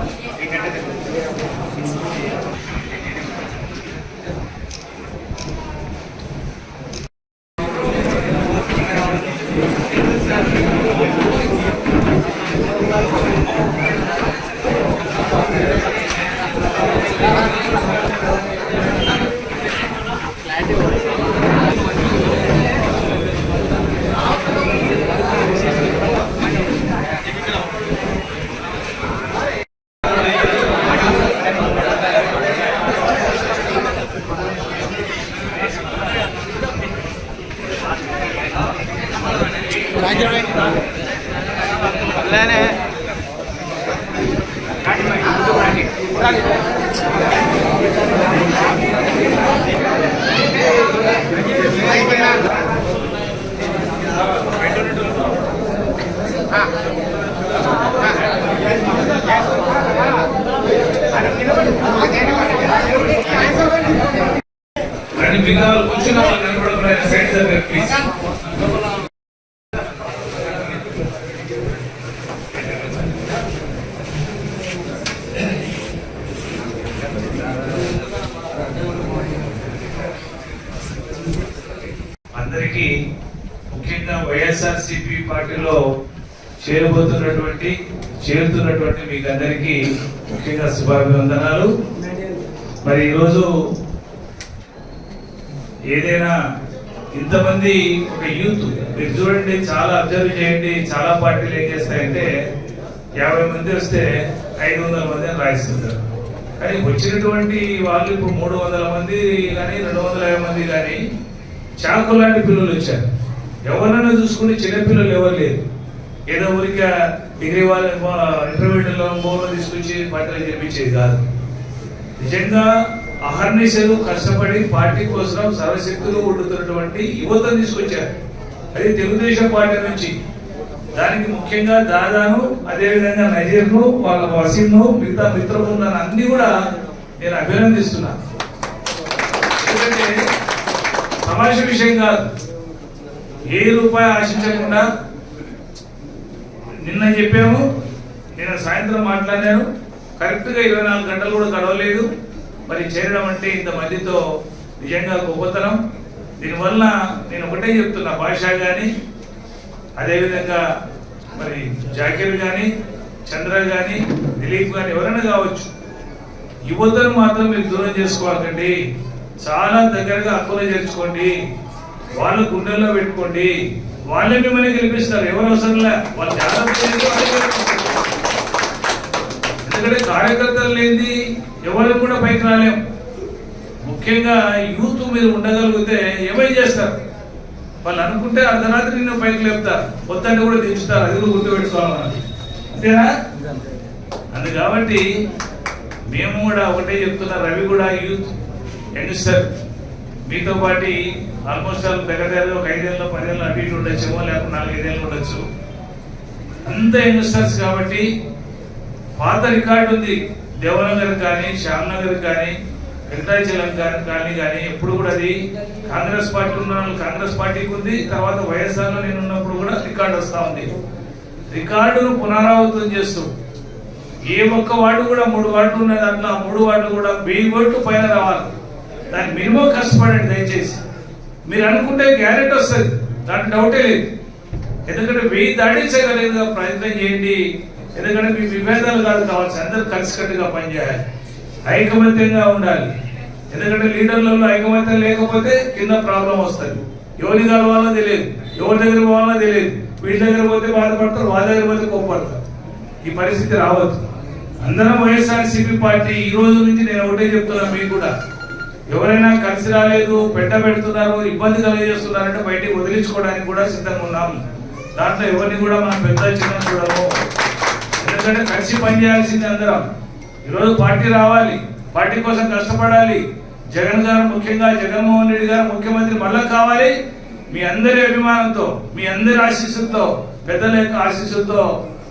감사합니다. కానీ మిగతా వాళ్ళు కొంచెం నిలబడకుండా సైడ్ దగ్గర ప్లీజ్ అందరికీ ముఖ్యంగా వైఎస్ఆర్ సిపి పార్టీలో చేరబోతున్నటువంటి చేరుతున్నటువంటి మీకు అందరికీ ముఖ్యంగా శుభాభివందనాలు. మరి ఈరోజు ఏదైనా ఇంతమంది ఒక యూత్ మీరు చూడండి చాలా అబ్జర్వ్ చేయండి చాలా పార్టీలు ఏం చేస్తాయంటే యాభై మంది వస్తే ఐదు వందల మంది అని రాయిస్తుంటారు. కానీ వచ్చినటువంటి వాళ్ళు ఇప్పుడు మూడు వందల మంది కానీ రెండు వందల యాభై మంది కానీ చాకు లాంటి పిల్లలు వచ్చారు. ఎవరైనా చూసుకుని చిన్నపిల్లలు ఎవరు లేరు. ఏదో ఊరికే డిగ్రీ వాళ్ళ ఇంటర్మీడియట్లో మూడు తీసుకొచ్చి పార్టీలు చేపించేది కాదు. నిజంగా అహర్నిశలు కష్టపడి పార్టీ కోసం సర్వశక్తులు ఉండుతున్నటువంటి యువతను తీసుకొచ్చారు. అది తెలుగుదేశం పార్టీ నుంచి. దానికి ముఖ్యంగా దాదాను అదేవిధంగా నజీర్ను వాళ్ళ వసీంను మిగతా మిత్ర బృందాన్ని అన్ని కూడా నేను అభినందిస్తున్నాను ఎందుకంటే సమాజ విషయం కాదు. ఏ రూపాయి ఆశించకుండా నిన్న చెప్పాము నేను సాయంత్రం మాట్లాడాను. కరెక్ట్గా ఇరవై నాలుగు గంటలు కూడా గడవలేదు. మరి చేరడం అంటే ఇంతమందితో నిజంగా గొప్పతనం. దీనివల్ల నేను ఒకటే చెప్తున్నా భాష కానీ అదేవిధంగా మరి జాకీర్ కానీ చంద్ర కానీ దిలీప్ కానీ ఎవరైనా కావచ్చు యువతను మాత్రం మీరు దూరం చేసుకోవాలండి. చాలా దగ్గరగా అక్కలు చేర్చుకోండి. వాళ్ళ గుండెల్లో పెట్టుకోండి. వాళ్ళే మిమ్మల్ని గెలిపిస్తారు. ఎవరు అవసరంలే వాళ్ళు జాగ్రత్త ఎందుకంటే కార్యకర్తలు లేని ఎవరికి కూడా పైకి రాలేం. ముఖ్యంగా యూత్ మీరు ఉండగలిగితే ఏమై చేస్తారు? వాళ్ళు అనుకుంటే అర్ధరాత్రి నిన్ను పైకి లేపుతారు. పొద్దున్న కూడా దించుతారు అది కూడా గుర్తుపెట్టుకోవాలి అంతేనా? అందు కాబట్టి మేము కూడా ఒకటే చెప్తున్నా రవి కూడా యూత్ యంగ్స్టర్. మీతో పాటు ఆల్మోస్ట్ ఆల్ దగ్గర ఒక ఐదేళ్ళు పదేళ్ళు అటు ఇటు ఉండొచ్చేమో లేకపోతే నాలుగైదేళ్ళు ఉండొచ్చు. అంత ఇన్వెస్టర్స్ కాబట్టి పాత రికార్డు ఉంది. దేవనగర్ కానీ శ్యామ్నగర్ కానీ వెంకటాచలం కానీ కానీ ఎప్పుడు కూడా అది కాంగ్రెస్ పార్టీ ఉన్న కాంగ్రెస్ పార్టీకి ఉంది. తర్వాత వైఎస్ఆర్లో నేను ఉన్నప్పుడు కూడా రికార్డు వస్తూ ఉంది. రికార్డును పునరావృతం చేస్తూ ఏ ఒక్క వార్డు కూడా మూడు వార్డులు ఉన్నాయి దాంట్లో ఆ మూడు వార్డులు కూడా వెయ్యి ఓట్లు పైన రావాలి. దానికి మినిమం కష్టపడండి దయచేసి. మీరు అనుకుంటే గ్యారెంటీ వస్తుంది. దాంట్లో డౌటే లేదు. ఎందుకంటే వెయ్యి దాటించగలిగిన ప్రయత్నం చేయండి. ఎందుకంటే మీ విభేదాలు కాదు కావాల్సి అందరూ కలిసికట్టుగా పనిచేయాలి. ఐకమత్యంగా ఉండాలి. ఎందుకంటే లీడర్లలో ఐకమత్యం లేకపోతే కింద ప్రాబ్లం వస్తుంది. ఎవరి కలవాలో తెలియదు. ఎవరి దగ్గర పోవాలో తెలియదు. వీళ్ళ దగ్గర పోతే బాధపడతారు వాళ్ళ దగ్గర పోతే కోప్పడతారు. ఈ పరిస్థితి రావద్దు. అందరం వైఎస్ఆర్సీపీ పార్టీ ఈ రోజు నుంచి నేను ఒకటే చెప్తున్నా మీకు కూడా. ఎవరైనా కలిసి రాలేదు పెట్ట పెడుతున్నారు ఇబ్బంది కలిగజేస్తున్నారంటే బయటికి వదిలించుకోవడానికి కూడా సిద్ధంగా ఉన్నాం. దాంట్లో ఎవరిని కూడా మనం పెద్ద చిన్న చూడము. ఎందుకంటే కలిసి పనిచేయాల్సింది అందరం. ఈరోజు పార్టీ రావాలి పార్టీ కోసం కష్టపడాలి. జగన్ గారు ముఖ్యంగా జగన్మోహన్ రెడ్డి గారు ముఖ్యమంత్రి మళ్ళా కావాలి. మీ అందరి అభిమానంతో మీ అందరి ఆశీస్సులతో పెద్దల యొక్క ఆశీస్సులతో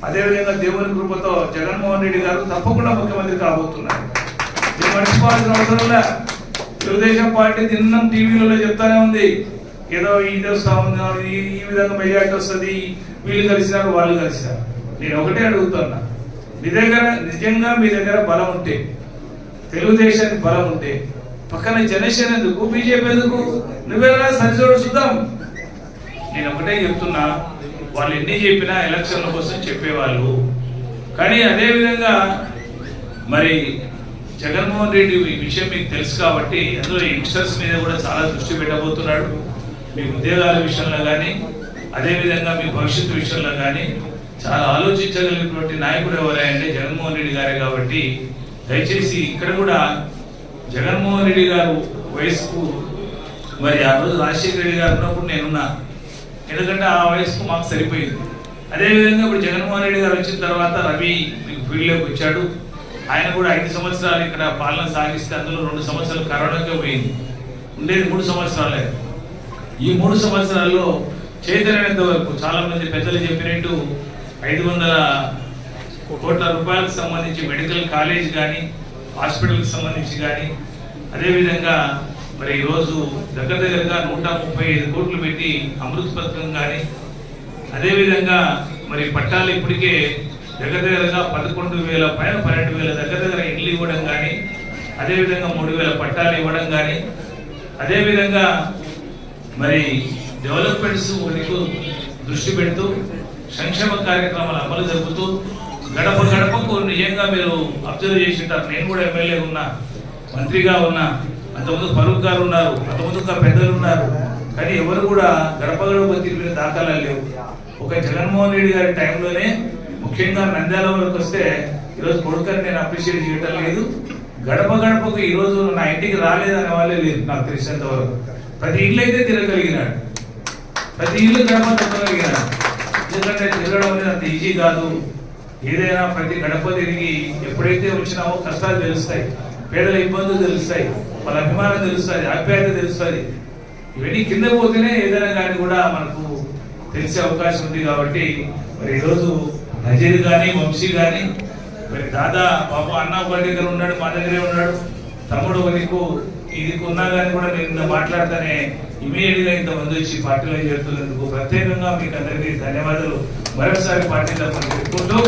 అదేవిధంగా దేవుని కృపతో జగన్మోహన్ రెడ్డి గారు తప్పకుండా ముఖ్యమంత్రి కాబోతున్నారు. మర్చిపోవాల్సిన అవసరం లే తెలుగుదేశం పార్టీ దినం టీవీలలో చెప్తానే ఉంది. ఏదో ఇది వస్తా ఉంది ఈ విధంగా మెజార్టీ వస్తుంది వీళ్ళు కలిసినారు వాళ్ళు కలిసినారు. నేను ఒకటే అడుగుతున్నా. మీ దగ్గర నిజంగా మీ దగ్గర బలం ఉంటే తెలుగుదేశానికి బలం ఉంటే పక్కన జనసేన ఎందుకు బీజేపీ ఎందుకు? నువ్వేలా సరిచూడ చూద్దాం. నేను ఒకటే చెప్తున్నా వాళ్ళు ఎన్ని చెప్పినా ఎలక్షన్ల కోసం చెప్పేవాళ్ళు. కానీ అదే విధంగా మరి జగన్మోహన్ రెడ్డి ఈ విషయం మీకు తెలుసు కాబట్టి అందులో యంగ్స్టర్స్ మీద కూడా చాలా దృష్టి పెట్టబోతున్నాడు. మీ ఉద్యోగాల విషయంలో కానీ అదేవిధంగా మీ భవిష్యత్తు విషయంలో కానీ చాలా ఆలోచించగలిగినటువంటి నాయకుడు ఎవరంటే జగన్మోహన్ రెడ్డి గారే కాబట్టి దయచేసి ఇక్కడ కూడా జగన్మోహన్ రెడ్డి గారు వయసుకు మరి ఆ రోజు రాజశేఖర రెడ్డి గారు ఉన్నప్పుడు నేనున్నా. ఎందుకంటే ఆ వయసుకు మాకు సరిపోయింది. అదేవిధంగా ఇప్పుడు జగన్మోహన్ రెడ్డి గారు వచ్చిన తర్వాత రవి మీకు ఫీల్డ్లోకి వచ్చాడు. ఆయన కూడా ఐదు సంవత్సరాలు ఇక్కడ పాలన సాగిస్తే అందులో రెండు సంవత్సరాలు కరోనాకే పోయింది. ఉండేది మూడు సంవత్సరాలే. ఈ మూడు సంవత్సరాల్లో చేతనైనంత వరకు చాలా మంది పెద్దలు చెప్పినట్టు ఐదు వందల కోట్ల రూపాయలకు సంబంధించి మెడికల్ కాలేజ్ కానీ హాస్పిటల్కి సంబంధించి కానీ అదేవిధంగా మరి ఈరోజు దగ్గర దగ్గరగా నూట ముప్పై ఐదు కోట్లు పెట్టి అమృత్ పథకం కానీ అదేవిధంగా మరి పట్టాలు ఇప్పటికే దగ్గర దగ్గరగా పదకొండు వేల పైన పన్నెండు వేల దగ్గర దగ్గర ఇల్లు ఇవ్వడం కానీ అదేవిధంగా మూడు వేల పట్టాలు ఇవ్వడం కానీ అదేవిధంగా మరి డెవలప్మెంట్స్ వరకు దృష్టి పెడుతూ సంక్షేమ కార్యక్రమాలు అమలు జరుపుతూ గడప గడపకు నిజంగా మీరు అబ్జర్వ్ చేసి ఉంటారు నేను కూడా ఎమ్మెల్యే ఉన్నా మంత్రిగా ఉన్నా అంతకుముందు ఫరూక్ గారు ఉన్నారు అంతకుముందు పెద్దలు ఉన్నారు కానీ ఎవరు కూడా గడప గడప తిరిగిన దాఖలాలు లేవు. ఒక జగన్మోహన్ రెడ్డి గారి టైంలోనే ముఖ్యంగా నంద్యాల వరకు వస్తే ఈరోజు కొడుకని నేను అప్రిషియేట్ చేయటం లేదు. గడప గడపకు ఈరోజు నా ఇంటికి రాలేదనే వాళ్ళే లేదు నాకు తెలిసినంత వరకు. ప్రతి ఇల్లు అయితే తిరగలిగినాడు. ప్రతి ఇల్లు గడప తప్పగలిగినాడు ఎందుకంటే తిరగడం అనేది అంత ఈజీ కాదు. ఏదైనా ప్రతి గడప తిరిగి ఎప్పుడైతే వచ్చినామో కష్టాలు తెలుస్తాయి పేదల ఇబ్బందులు తెలుస్తాయి వాళ్ళ అభిమానం తెలుస్తుంది ఆప్యాయత తెలుస్తుంది. ఇవన్నీ కింద పోతేనే ఏదైనా కానీ కూడా మనకు తెలిసే అవకాశం ఉంది కాబట్టి మరి ఈరోజు నజీర్ కానీ వంశీ కానీ మరి దాదా బాబు అన్న ఒక దగ్గర ఉన్నాడు మా దగ్గరే ఉన్నాడు. తమ్ముడు ఒక ఇది ఈ ఉన్నా కానీ కూడా నేను ఇంత మాట్లాడితేనే ఇమీడియట్ ఇంతమంది వచ్చి పార్టీలో చేరుతున్నందుకు ప్రత్యేకంగా మీకు అందరికీ ధన్యవాదాలు. మరొకసారి పార్టీ తరఫున చెప్పుకుంటూ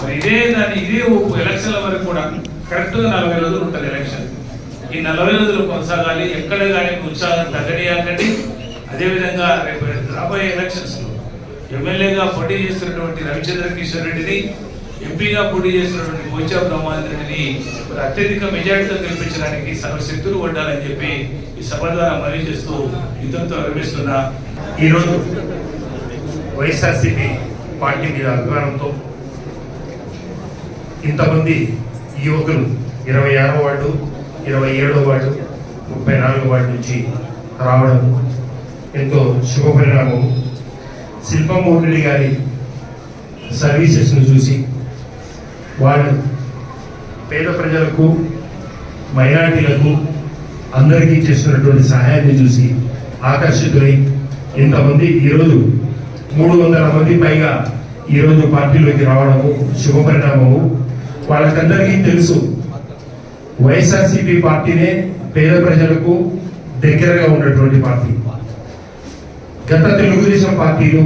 మరి ఇదే దాని ఇదే ఎలక్షన్ల వరకు కూడా కరెక్ట్గా నలభై రోజులు ఉంటుంది ఎలక్షన్ ఈ నలభై రోజులు కొనసాగాలి ఎక్కడ కానీ ఉత్సాహం తగ్గనియాకండి అదేవిధంగా రేపు రాబోయే ఎలక్షన్స్ ఎమ్మెల్యేగా పోటీ చేస్తున్నటువంటి రవిచంద్ర కిషోర్ రెడ్డిని ఎంపీగా పోటీ చేస్తున్నటువంటి పోచా బ్రహ్మానంద రెడ్డిని మరి అత్యధిక మెజార్టీతో గెలిపించడానికి సర్వశక్తులు కొట్టాలని చెప్పి ఈ సభ ద్వారా మనవి చేస్తూ ఇద్దరితో విరమిస్తున్నా ఈరోజు వైఎస్ఆర్సీపీ పార్టీ మీద అభిమానంతో ఇంతమంది యువకులు ఇరవై ఆరో వార్డు ఇరవై ఏడో వార్డు ముప్పై నాలుగో వార్డు నుంచి రావడం ఎంతో శుభపరిణామం శిల్పమూర్తి గారి సర్వీసెస్ను చూసి వాళ్ళు పేద ప్రజలకు మైనార్టీలకు అందరికీ చేస్తున్నటువంటి సహాయాన్ని చూసి ఆకర్షితులై ఇంతమంది ఈరోజు మూడు వందల మంది పైగా ఈరోజు పార్టీలోకి రావడము శుభపరిణామము. వాళ్ళకందరికీ తెలుసు వైఎస్ఆర్సీపీ పార్టీనే పేద ప్రజలకు దగ్గరగా ఉన్నటువంటి పార్టీ. గత తెలుగుదేశం పార్టీలు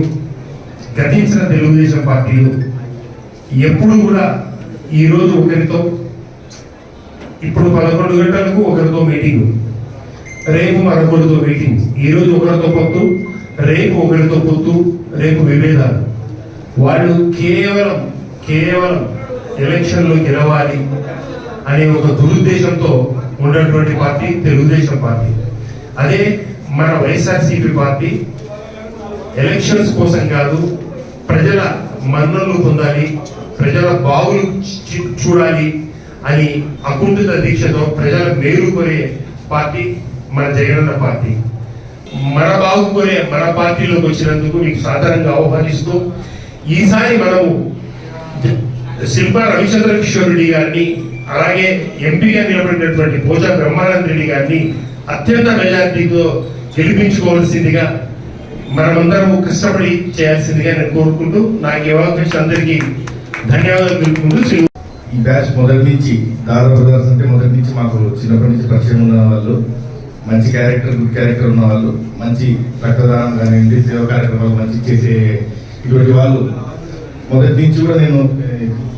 గతించిన తెలుగుదేశం పార్టీలు ఎప్పుడు కూడా ఈరోజు ఒకరితో ఇప్పుడు పదకొండు గంటలకు ఒకరితో మీటింగ్ రేపు మరొకరితో మీటింగ్. ఈరోజు ఒకరితో పొత్తు రేపు ఒకరితో పొత్తు రేపు విభేదాలు. వాళ్ళు కేవలం కేవలం ఎలక్షన్లో గెలవాలి అనే ఒక దురుద్దేశంతో ఉన్నటువంటి పార్టీ తెలుగుదేశం పార్టీ. అదే మన వైఎస్ఆర్సీపీ పార్టీ ఎలక్షన్స్ కోసం కాదు ప్రజల మన్నలు పొందాలి ప్రజల బావులు చూడాలి అని అకుంఠిత దీక్షతో ప్రజల మేలు కోరే పార్టీ మన జగనన్న పార్టీ. మన బాగు కోరే మన పార్టీలోకి వచ్చినందుకు మీకు సాధారణంగా ఆహ్వానిస్తూ ఈసారి మనము శిల్ప రవిచంద్ర కిషోర్ రెడ్డి గారిని అలాగే ఎంపీగా నిలబడినటువంటి పోచా బ్రహ్మానంద రెడ్డి గారిని అత్యంత మెజార్టీతో గెలిపించుకోవాల్సిందిగా మనమందరం కష్టపడి చేయాల్సిందిగా నేను కోరుకుంటూ నాకు ఈ అందరికీ ధన్యవాదాలు తెలుపుకుంటూ ఈ బ్యాచ్ మొదటి నుంచి దాదాపు బ్రదర్స్ అంటే మొదటి నుంచి మాకు చిన్నప్పటి నుంచి పరిచయం ఉన్న వాళ్ళు మంచి క్యారెక్టర్ గుడ్ క్యారెక్టర్ ఉన్న వాళ్ళు మంచి రక్తదానం కానివ్వండి సేవ కార్యక్రమాలు మంచి చేసే ఇటువంటి వాళ్ళు. మొదటి నుంచి కూడా నేను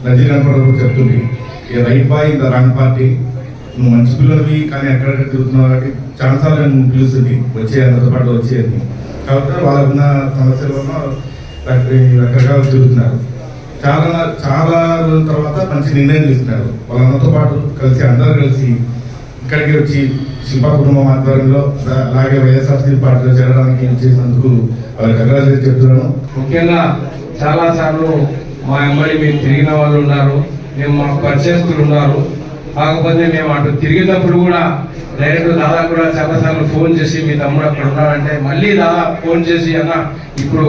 నజీర్ అనుకోవడం చెప్తుంది right boy in the wrong party నువ్వు మంచి పిల్లలవి కానీ ఎక్కడెక్కడ తిరుగుతున్నావు కాబట్టి చాలాసార్లు నేను పిలుస్తుంది వచ్చే అందరితో పాటు వచ్చేది కాబట్టి వాళ్ళకున్న సమస్యల వల్ల రకరకాలు తిరుగుతున్నారు. చాలా చాలా రోజుల తర్వాత మంచి నిర్ణయం తీసుకున్నారు. వాళ్ళందరితో పాటు కలిసి అందరూ కలిసి ఇక్కడికి వచ్చి శిల్పా కుటుంబం ఆధ్వర్యంలో అలాగే వైఎస్ఆర్సీ పార్టీలో చేరడానికి చేసినందుకు వాళ్ళకి కంగ్రాచులేట్ చెప్తున్నాను. ముఖ్యంగా చాలా సార్లు మా ఎంబడి మీరు తిరిగిన వాళ్ళు ఉన్నారు. మేము మాకు పరిచయస్తులు ఉన్నారు. కాకపోతే మేము అటు తిరిగేటప్పుడు కూడా డైరెక్ట్ దాదా కూడా చాలాసార్లు ఫోన్ చేసి మీ తమ్ముడు అక్కడ ఉన్నాడంటే మళ్ళీ దాదా ఫోన్ చేసి అన్న ఇప్పుడు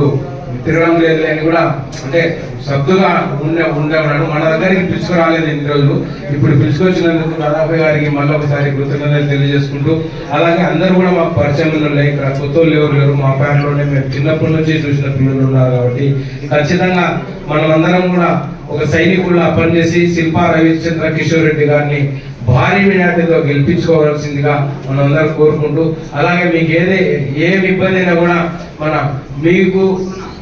తిరగడం లేదు అని కూడా అంటే సబ్దుగా ఉండే ఉండే ఉన్నాడు మన దగ్గరికి పిలుచుకురాలేదు ఇన్ని రోజులు. ఇప్పుడు పిలుచుకొచ్చినందుకు దాదాపు గారికి మళ్ళీ ఒకసారి కృతజ్ఞతలు తెలియజేసుకుంటూ అలాగే అందరూ కూడా మాకు పరిచయంలో ఉన్నాయి ఇక్కడ కొత్త వాళ్ళు ఎవరు లేరు. మా ఫ్యామిలీలోనే మేము చిన్నప్పటి నుంచి చూసిన పిల్లలు ఉన్నారు కాబట్టి ఖచ్చితంగా మనమందరం కూడా ఒక సైనికుల్లా పనిచేసి శిల్పా రవిచంద్ర కిషోర్ రెడ్డి గారిని భారీ వినాటితో గెలిపించుకోవాల్సిందిగా మనందరం కోరుకుంటూ అలాగే మీకు ఏదే ఏం ఇబ్బంది అయినా కూడా మన మీకు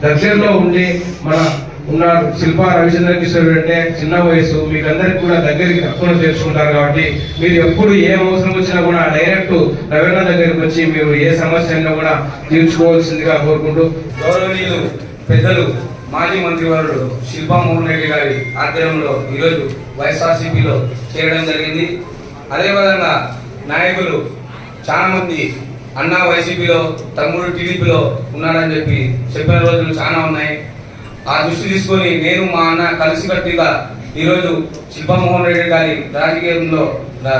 దగ్గరలో ఉండి మన ఉన్నారు శిల్పా రవిచంద్ర కిషోర్ అంటే చిన్న వయసు మీకందరికి కూడా దగ్గరికి తక్కువ చేర్చుకుంటారు కాబట్టి మీరు ఎప్పుడు ఏ అవసరం వచ్చినా కూడా డైరెక్ట్ రవీణ దగ్గరికి వచ్చి మీరు ఏ సమస్య అయినా కూడా తీర్చుకోవాల్సిందిగా కోరుకుంటూ గౌరవనీయులు పెద్దలు మాజీ మంత్రివర్యుడు శిల్పా మోహన్ రెడ్డి గారి ఆధ్వర్యంలో ఈరోజు వైఎస్ఆర్సీపీలో చేరడం జరిగింది. అదేవిధంగా నాయకులు చాలా మంది అన్న వైసీపీలో తమ్ముడు టీడీపీలో ఉన్నాడని చెప్పి చెప్పిన రోజులు చాలా ఉన్నాయి. ఆ దృష్టి తీసుకొని నేను మా అన్న కలిసికట్టుగా ఈరోజు శిల్పామోహన్ రెడ్డి గారి రాజకీయంలో ఆ,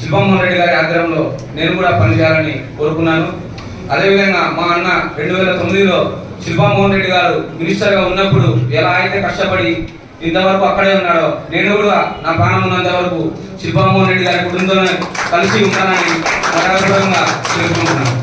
శిల్పామోహన్ రెడ్డి గారి ఆగ్రహంలో నేను కూడా పనిచేయాలని కోరుకున్నాను. అదేవిధంగా మా అన్న రెండు వేల తొమ్మిదిలో శిల్పామోహన్ రెడ్డి గారు మినిస్టర్గా ఉన్నప్పుడు ఎలా అయితే కష్టపడి ఇంతవరకు అక్కడే ఉన్నాడో? నేను కూడా నా ప్రాణం ఉన్నంత వరకు శిల్పామోహన్ రెడ్డి గారి కుటుంబంతో కలిసి ఉంటానని మనస్ఫూర్తిగా తెలుసుకుంటున్నాను